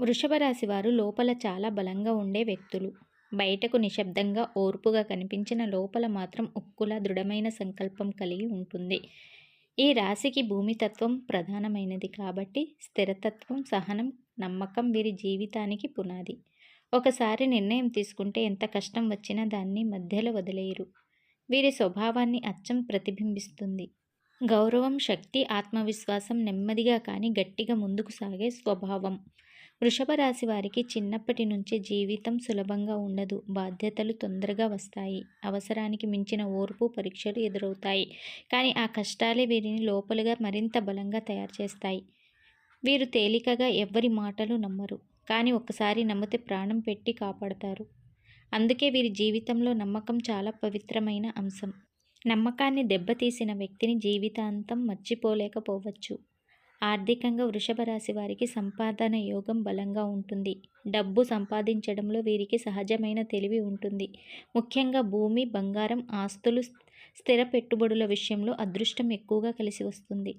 వృషభ రాశి వారు లోపల చాలా బలంగా ఉండే వ్యక్తులు. బయటకు నిశ్శబ్దంగా ఓర్పుగా కనిపించిన లోపల మాత్రం ఉక్కుల దృఢమైన సంకల్పం కలిగి ఉంటుంది. ఈ రాశికి భూమితత్వం ప్రధానమైనది కాబట్టి స్థిరతత్వం సహనం నమ్మకం వీరి జీవితానికి పునాది. ఒకసారి నిర్ణయం తీసుకుంటే ఎంత కష్టం వచ్చినా దాన్ని మధ్యలో వదిలేయరు. వీరి స్వభావాన్ని అచ్చం ప్రతిబింబిస్తుంది. గౌరవం శక్తి ఆత్మవిశ్వాసం నెమ్మదిగా కానీ గట్టిగా ముందుకు సాగే స్వభావం. వృషభ రాశి వారికి చిన్నప్పటి నుంచే జీవితం సులభంగా ఉండదు. బాధ్యతలు తొందరగా వస్తాయి. అవసరానికి మించిన ఓర్పు పరీక్షలు ఎదురవుతాయి. కానీ ఆ కష్టాలే వీరిని లోపలుగా మరింత బలంగా తయారు చేస్తాయి. వీరు తేలికగా ఎవ్వరి మాటలు నమ్మరు. కానీ ఒక్కసారి నమ్మితే ప్రాణం పెట్టి కాపాడతారు. అందుకే వీరి జీవితంలో నమ్మకం చాలా పవిత్రమైన అంశం. నమ్మకాన్ని దెబ్బతీసిన వ్యక్తిని జీవితాంతం మర్చిపోలేకపోవచ్చు. ఆర్థికంగా వృషభ రాశి వారికి సంపాదన యోగం బలంగా ఉంటుంది. డబ్బు సంపాదించడంలో వీరికి సహజమైన తెలివి ఉంటుంది. ముఖ్యంగా భూమి బంగారం ఆస్తులు స్థిర పెట్టుబడుల విషయంలో అదృష్టం ఎక్కువగా కలిసి వస్తుంది.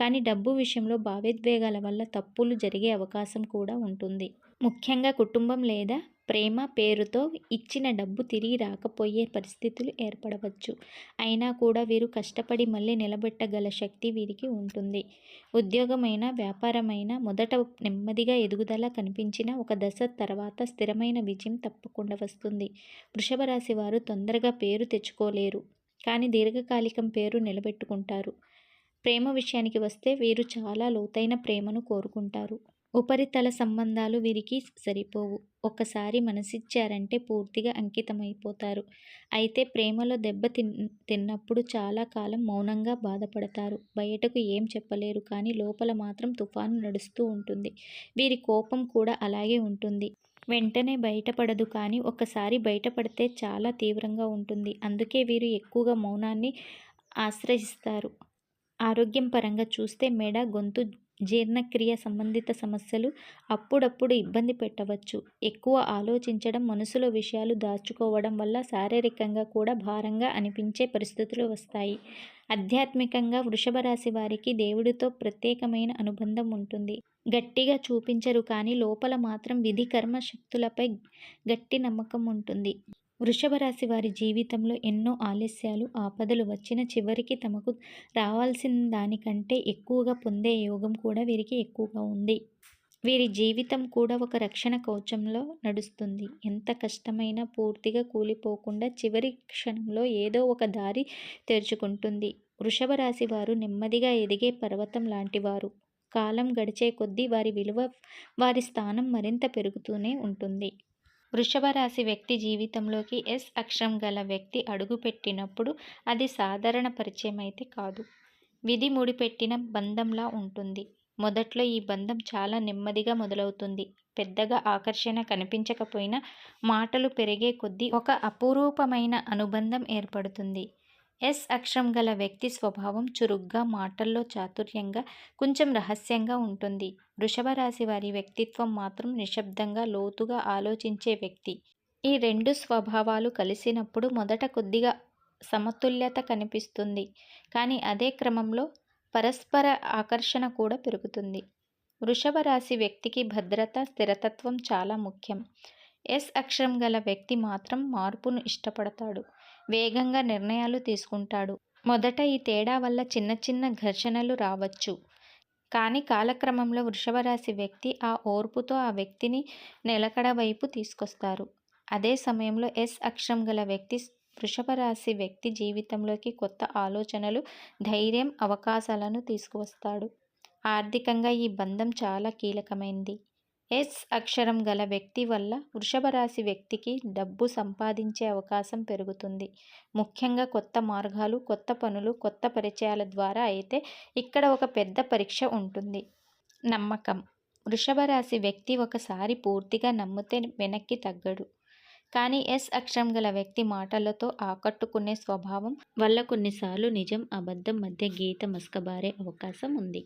కానీ డబ్బు విషయంలో భావోద్వేగాల వల్ల తప్పులు జరిగే అవకాశం కూడా ఉంటుంది. ముఖ్యంగా కుటుంబం లేదా ప్రేమ పేరుతో ఇచ్చిన డబ్బు తిరిగి రాకపోయే పరిస్థితులు ఏర్పడవచ్చు. అయినా కూడా వీరు కష్టపడి మళ్ళీ నిలబెట్టగల శక్తి వీరికి ఉంటుంది. ఉద్యోగమైన వ్యాపారమైన మొదట నెమ్మదిగా ఎదుగుదల కనిపించిన ఒక దశ తర్వాత స్థిరమైన విజయం తప్పకుండా వస్తుంది. వృషభ రాశి వారు తొందరగా పేరు తెచ్చుకోలేరు కానీ దీర్ఘకాలికం పేరు నిలబెట్టుకుంటారు. ప్రేమ విషయానికి వస్తే వీరు చాలా లోతైన ప్రేమను కోరుకుంటారు. ఉపరితల సంబంధాలు వీరికి సరిపోవు. ఒక్కసారి మనసిచ్చారంటే పూర్తిగా అంకితమైపోతారు. అయితే ప్రేమలో దెబ్బ తిన్ తిన్నప్పుడు చాలా కాలం మౌనంగా బాధపడతారు. బయటకు ఏం చెప్పలేరు కానీ లోపల మాత్రం తుఫాను నడుస్తూ ఉంటుంది. వీరి కోపం కూడా అలాగే ఉంటుంది. వెంటనే బయటపడదు కానీ ఒక్కసారి బయటపడితే చాలా తీవ్రంగా ఉంటుంది. అందుకే వీరు ఎక్కువగా మౌనాన్ని ఆశ్రయిస్తారు. ఆరోగ్యం పరంగా చూస్తే మెడ గొంతు జీర్ణక్రియ సంబంధిత సమస్యలు అప్పుడప్పుడు ఇబ్బంది పెట్టవచ్చు. ఎక్కువ ఆలోచించడం మనసులో విషయాలు దాచుకోవడం వల్ల శారీరకంగా కూడా భారంగా అనిపించే పరిస్థితులు వస్తాయి. ఆధ్యాత్మికంగా వృషభ రాశి వారికి దేవుడితో ప్రత్యేకమైన అనుబంధం ఉంటుంది. గట్టిగా చూపించరు కానీ లోపల మాత్రం విధి కర్మ శక్తులపై గట్టి నమ్మకం ఉంటుంది. వృషభ రాశి వారి జీవితంలో ఎన్నో ఆలస్యాలు ఆపదలు వచ్చిన చివరికి తమకు రావాల్సిన దానికంటే ఎక్కువగా పొందే యోగం కూడా వీరికి ఎక్కువగా ఉంది. వీరి జీవితం కూడా ఒక రక్షణ కవచంలో నడుస్తుంది. ఎంత కష్టమైనా పూర్తిగా కూలిపోకుండా చివరి క్షణంలో ఏదో ఒక దారి తెరుచుకుంటుంది. వృషభ రాశి వారు నెమ్మదిగా ఎదిగే పర్వతం లాంటివారు. కాలం గడిచే కొద్దీ వారి విలువ వారి స్థానం మరింత పెరుగుతూనే ఉంటుంది. వృషభ రాశి వ్యక్తి జీవితంలోకి ఎస్ అక్షరం గల వ్యక్తి అడుగుపెట్టినప్పుడు అది సాధారణ పరిచయం అయితే కాదు. విధి ముడిపెట్టిన బంధంలా ఉంటుంది. మొదట్లో ఈ బంధం చాలా నెమ్మదిగా మొదలవుతుంది. పెద్దగా ఆకర్షణ కనిపించకపోయినా మాటలు పెరిగే కొద్దీ ఒక అపురూపమైన అనుబంధం ఏర్పడుతుంది. ఎస్ అక్షరం గల వ్యక్తి స్వభావం చురుగ్గా మాటల్లో చాతుర్యంగా కొంచెం రహస్యంగా ఉంటుంది. వృషభ రాశి వారి వ్యక్తిత్వం మాత్రం నిశ్శబ్దంగా లోతుగా ఆలోచించే వ్యక్తి. ఈ రెండు స్వభావాలు కలిసినప్పుడు మొదట కొద్దిగా సమతుల్యత కనిపిస్తుంది. కానీ అదే క్రమంలో పరస్పర ఆకర్షణ కూడా పెరుగుతుంది. వృషభ రాశి వ్యక్తికి భద్రత స్థిరతత్వం చాలా ముఖ్యం. ఎస్ అక్షరం గల వ్యక్తి మాత్రం మార్పును ఇష్టపడతాడు. వేగంగా నిర్ణయాలు తీసుకుంటాడు. మొదట ఈ తేడా వల్ల చిన్న చిన్న ఘర్షణలు రావచ్చు. కానీ కాలక్రమంలో వృషభరాశి వ్యక్తి ఆ ఓర్పుతో ఆ వ్యక్తిని నిలకడ వైపు తీసుకొస్తారు. అదే సమయంలో ఎస్ అక్షరం గల వ్యక్తి వృషభరాశి వ్యక్తి జీవితంలోకి కొత్త ఆలోచనలు ధైర్యం అవకాశాలను తీసుకువస్తాడు. ఆర్థికంగా ఈ బంధం చాలా కీలకమైంది. ఎస్ అక్షరం గల వ్యక్తి వల్ల వృషభ రాశి వ్యక్తికి డబ్బు సంపాదించే అవకాశం పెరుగుతుంది. ముఖ్యంగా కొత్త మార్గాలు కొత్త పనులు కొత్త పరిచయాల ద్వారా అయితే ఇక్కడ ఒక పెద్ద పరీక్ష ఉంటుంది. నమ్మకం. వృషభ రాశి వ్యక్తి ఒకసారి పూర్తిగా నమ్మితే వెనక్కి తగ్గడు. కానీ ఎస్ అక్షరం గల వ్యక్తి మాటలతో ఆకట్టుకునే స్వభావం వల్ల కొన్నిసార్లు నిజం అబద్ధం మధ్య గీత మస్కబారే అవకాశం ఉంది.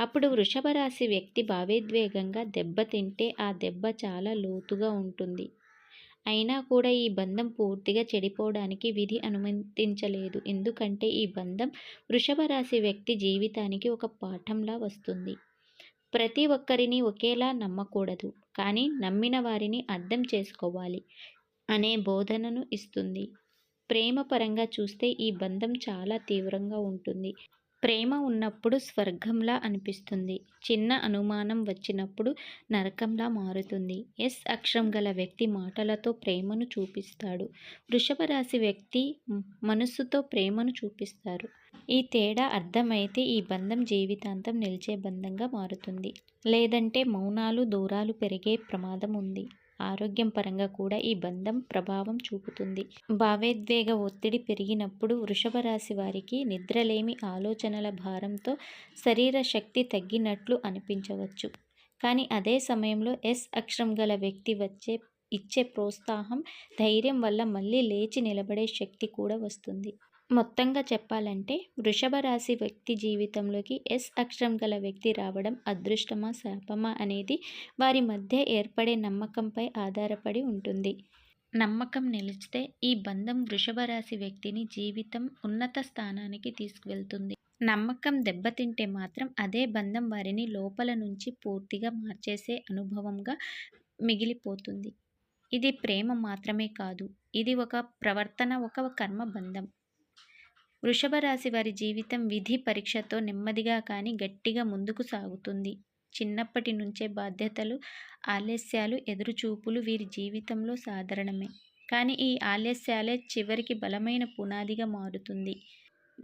అప్పుడు వృషభరాశి వ్యక్తి భావోద్వేగంగా దెబ్బతింటే ఆ దెబ్బ చాలా లోతుగా ఉంటుంది. అయినా కూడా ఈ బంధం పూర్తిగా చెడిపోవడానికి విధి అనుమతించలేదు. ఎందుకంటే ఈ బంధం వృషభ రాశి వ్యక్తి జీవితానికి ఒక పాఠంలా వస్తుంది. ప్రతి ఒక్కరిని ఒకేలా నమ్మకూడదు. కానీ నమ్మిన వారిని అర్థం చేసుకోవాలి అనే బోధనను ఇస్తుంది. ప్రేమ పరంగా చూస్తే ఈ బంధం చాలా తీవ్రంగా ఉంటుంది. ప్రేమ ఉన్నప్పుడు స్వర్గంలా అనిపిస్తుంది. చిన్న అనుమానం వచ్చినప్పుడు నరకంలా మారుతుంది. ఎస్ అక్షరం గల వ్యక్తి మాటలతో ప్రేమను చూపిస్తాడు. వృషభ రాశి వ్యక్తి మనస్సుతో ప్రేమను చూపిస్తారు. ఈ తేడా అర్థమైతే ఈ బంధం జీవితాంతం నిలిచే బంధంగా మారుతుంది. లేదంటే మౌనాలు దూరాలు పెరిగే ప్రమాదం ఉంది. ఆరోగ్యం పరంగా కూడా ఈ బంధం ప్రభావం చూపుతుంది. భావోద్వేగ ఒత్తిడి పెరిగినప్పుడు వృషభ రాశి వారికి నిద్రలేమి ఆలోచనల భారంతో శరీర శక్తి తగ్గినట్లు అనిపించవచ్చు. కానీ అదే సమయంలో ఎస్ అక్షరం గల వ్యక్తి వచ్చే ఇచ్చే ప్రోత్సాహం ధైర్యం వల్ల మళ్ళీ లేచి నిలబడే శక్తి కూడా వస్తుంది. మొత్తంగా చెప్పాలంటే వృషభ రాశి వ్యక్తి జీవితంలోకి ఎస్ అక్షరం గల వ్యక్తి రావడం అదృష్టమా శాపమా అనేది వారి మధ్య ఏర్పడే నమ్మకంపై ఆధారపడి ఉంటుంది. నమ్మకం నిలిచితే ఈ బంధం వృషభ రాశి వ్యక్తిని జీవితం ఉన్నత స్థానానికి తీసుకువెళ్తుంది. నమ్మకం దెబ్బతింటే మాత్రం అదే బంధం వారిని లోపల నుంచి పూర్తిగా మార్చేసే అనుభవంగా మిగిలిపోతుంది. ఇది ప్రేమ మాత్రమే కాదు ఇది ఒక ప్రవర్తన ఒక కర్మ బంధం. వృషభ రాశి వారి జీవితం విధి పరీక్షతో నెమ్మదిగా కానీ గట్టిగా ముందుకు సాగుతుంది. చిన్నప్పటి నుంచే బాధ్యతలు ఆలస్యాలు ఎదురుచూపులు వీరి జీవితంలో సాధారణమే. కానీ ఈ ఆలస్యాలే చివరికి బలమైన పునాదిగా మారుతుంది.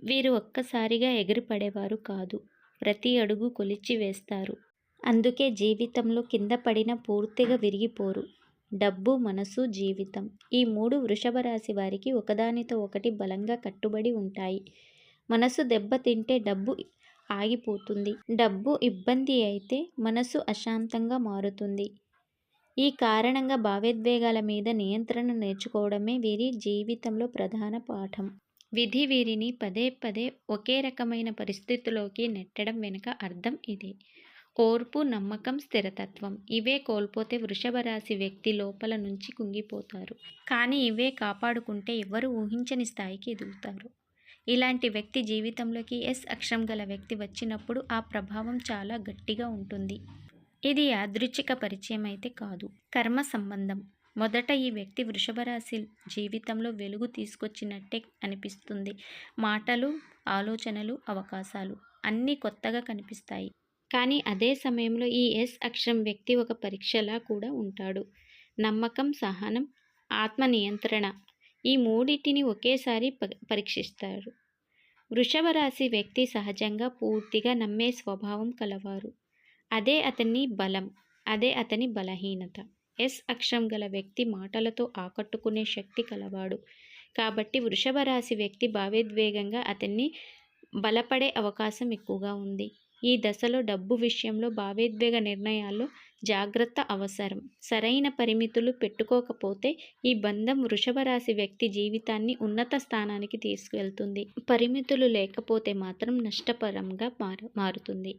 వీరు ఒక్కసారిగా ఎగిరిపడేవారు కాదు. ప్రతి అడుగు కొలిచి వేస్తారు. అందుకే జీవితంలో కింద పడిన పూర్తిగా విరిగిపోరు. డబ్బు మనసు జీవితం ఈ మూడు వృషభ రాశి వారికి ఒకదానితో ఒకటి బలంగా కట్టుబడి ఉంటాయి. మనసు దెబ్బతింటే డబ్బు ఆగిపోతుంది. డబ్బు ఇబ్బంది అయితే మనసు అశాంతంగా మారుతుంది. ఈ కారణంగా భావోద్వేగాల మీద నియంత్రణ నేర్చుకోవడమే వీరి జీవితంలో ప్రధాన పాఠం. విధి వీరిని పదే పదే ఒకే రకమైన పరిస్థితిలోకి నెట్టడం వెనుక అర్థం ఇదే. ఓర్పు నమ్మకం స్థిరతత్వం ఇవే కోల్పోతే వృషభ రాశి వ్యక్తి లోపల నుంచి కుంగిపోతారు. కానీ ఇవే కాపాడుకుంటే ఎవరు ఊహించని స్థాయికి ఎదుగుతారు. ఇలాంటి వ్యక్తి జీవితంలోకి ఎస్ అక్షరం గల వ్యక్తి వచ్చినప్పుడు ఆ ప్రభావం చాలా గట్టిగా ఉంటుంది. ఇది యాదృచ్ఛిక పరిచయం అయితే కాదు. కర్మ సంబంధం. మొదట ఈ వ్యక్తి వృషభ రాశి జీవితంలో వెలుగు తీసుకొచ్చినట్టే అనిపిస్తుంది. మాటలు ఆలోచనలు అవకాశాలు అన్నీ కొత్తగా కనిపిస్తాయి. కానీ అదే సమయంలో ఈ ఎస్ అక్షరం వ్యక్తి ఒక పరీక్షలా కూడా ఉంటాడు. నమ్మకం సహనం ఆత్మ నియంత్రణ ఈ మూడింటిని ఒకేసారి పరీక్షిస్తారు. వృషభ రాశి వ్యక్తి సహజంగా పూర్తిగా నమ్మే స్వభావం కలవారు. అదే అతని బలం అదే అతని బలహీనత. ఎస్ అక్షరం గల వ్యక్తి మాటలతో ఆకట్టుకునే శక్తి కలవాడు. కాబట్టి వృషభ రాశి వ్యక్తి భావోద్వేగంగా అతన్ని బలపడే అవకాశం ఎక్కువగా ఉంది. ఈ దశలో డబ్బు విషయంలో భావోద్వేగ నిర్ణయాల్లో జాగ్రత్త అవసరం. సరైన పరిమితులు పెట్టుకోకపోతే ఈ బంధం వృషభ రాశి వ్యక్తి జీవితాన్ని ఉన్నత స్థానానికి తీసుకువెళ్తుంది పరిమితులు లేకపోతే మాత్రం నష్టపరంగా మారు మారుతుంది.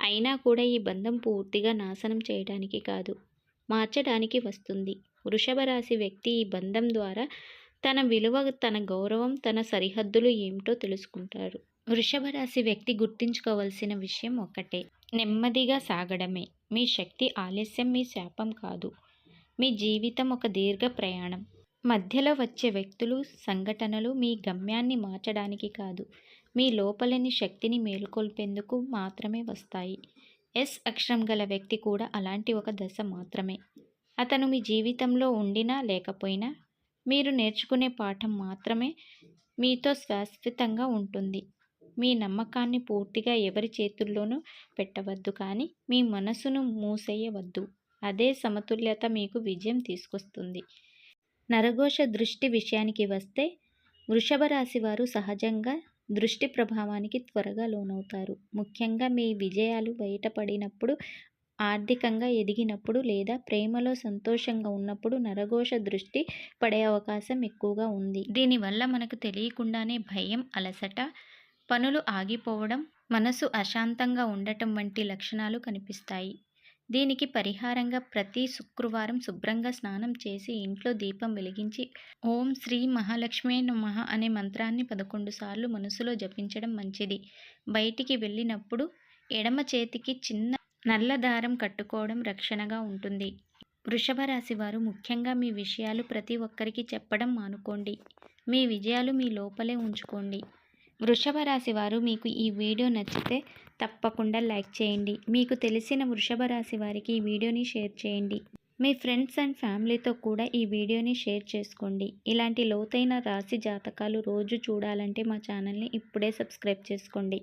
అయినా కూడా ఈ బంధం పూర్తిగా నాశనం చేయడానికి కాదు మార్చడానికి వస్తుంది. వృషభ రాశి వ్యక్తి ఈ బంధం ద్వారా తన విలువ తన గౌరవం తన సరిహద్దులు ఏమిటో తెలుసుకుంటారు. వృషభ రాశి వ్యక్తి గుర్తుంచుకోవాల్సిన విషయం ఒకటే నెమ్మదిగా సాగడమే. మీ శక్తి ఆలస్యం మీ శాపం కాదు. మీ జీవితం ఒక దీర్ఘ ప్రయాణం. మధ్యలో వచ్చే వ్యక్తులు సంఘటనలు మీ గమ్యాన్ని మార్చడానికి కాదు. మీ లోపలని శక్తిని మేల్కొల్పేందుకు మాత్రమే వస్తాయి. ఎస్ అక్షరం గల వ్యక్తి కూడా అలాంటి ఒక దశ మాత్రమే. అతను మీ జీవితంలో ఉండినా లేకపోయినా మీరు నేర్చుకునే పాఠం మాత్రమే మీతో శాశ్వతంగా ఉంటుంది. మీ నమ్మకాన్ని పూర్తిగా ఎవరి చేతుల్లోనూ పెట్టవద్దు కానీ మీ మనసును మూసేయవద్దు. అదే సమతుల్యత మీకు విజయం తీసుకొస్తుంది. నరఘోష దృష్టి విషయానికి వస్తే వృషభ రాశి వారు సహజంగా దృష్టి ప్రభావానికి త్వరగా లోనవుతారు. ముఖ్యంగా మీ విజయాలు బయటపడినప్పుడు ఆర్థికంగా ఎదిగినప్పుడు లేదా ప్రేమలో సంతోషంగా ఉన్నప్పుడు నరఘోష దృష్టి పడే అవకాశం ఎక్కువగా ఉంది. దీనివల్ల మనకు తెలియకుండానే భయం అలసట పనులు ఆగిపోవడం మనసు అశాంతంగా ఉండటం వంటి లక్షణాలు కనిపిస్తాయి. దీనికి పరిహారంగా ప్రతి శుక్రవారం శుభ్రంగా స్నానం చేసి ఇంట్లో దీపం వెలిగించి ఓం శ్రీ మహాలక్ష్మి నమః అనే మంత్రాన్ని పదకొండు సార్లు మనసులో జపించడం మంచిది. బయటికి వెళ్ళినప్పుడు ఎడమ చేతికి చిన్న నల్ల దారం కట్టుకోవడం రక్షణగా ఉంటుంది. వృషభ రాశి వారు ముఖ్యంగా మీ విషయాలు ప్రతి ఒక్కరికి చెప్పడం మానుకోండి. మీ విజయాలు మీ లోపలే ఉంచుకోండి. వృషభ రాశి వారు మీకు ఈ వీడియో నచ్చితే తప్పకుండా లైక్ చేయండి. మీకు తెలిసిన వృషభ రాశి వారికి ఈ వీడియోని షేర్ చేయండి. మీ ఫ్రెండ్స్ అండ్ ఫ్యామిలీతో కూడా ఈ వీడియోని షేర్ చేసుకోండి. ఇలాంటి లోతైన రాశి జాతకాలు రోజు చూడాలంటే మా ఛానల్ని ఇప్పుడే సబ్స్క్రైబ్ చేసుకోండి.